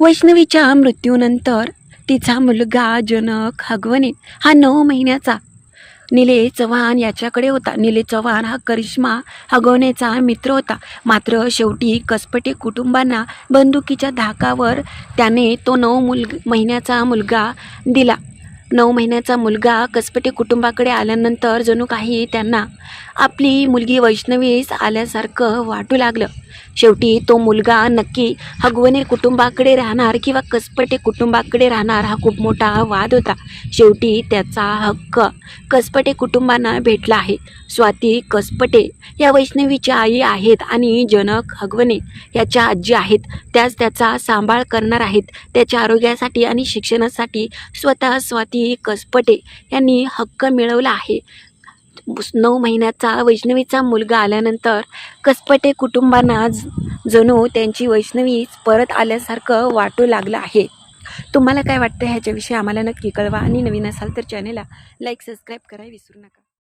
वैष्णवीच्या मृत्यूनंतर तिचा मुलगा जनक हगवणे हा नऊ महिन्याचा. निलेश चव्हाण याच्याकडे होता. निलेश चव्हाण हा करिश्मा हगवण्याचा मित्र होता. मात्र शेवटी कसपटे कुटुंबांना बंदुकीच्या धाकावर त्याने तो नऊ मुल महिन्याचा मुलगा दिला. नऊ महिन्याचा मुलगा कसपटे कुटुंबाकडे आल्यानंतर जणू काही त्यांना आपली मुलगी वैष्णवीस आल्यासारखं वाटू लागलं. शेवटी तो मुलगा नक्की हगवनीर कुटुंबाकडे राहणार किंवा कसपटे कुटुंबाकडे राहणार हा खूप मोठा वाद होता. शेवटी त्याचा हक्क कसपटे कुटुंबांना भेटला आहे. स्वाती कसपटे या वैष्णवीच्या आई आहेत आणि जनक हगवणे याच्या आजी आहेत. त्याच त्याचा सांभाळ करणार आहेत. त्याच्या आरोग्यासाठी आणि शिक्षणासाठी स्वतः स्वाती कसपटे यांनी हक्क मिळवला आहे. नऊ महिन्याचा वैष्णवीचा मुलगा आल्यानंतर कसपटे कुटुंबांना ज- जणू त्यांची वैष्णवी परत आल्यासारखं वाटू लागलं आहे. तुम्हाला काय वाटतं ह्याच्याविषयी आम्हाला नक्की कळवा आणि नवीन असाल तर चॅनेलला लाईक सबस्क्राईब करायला विसरू नका.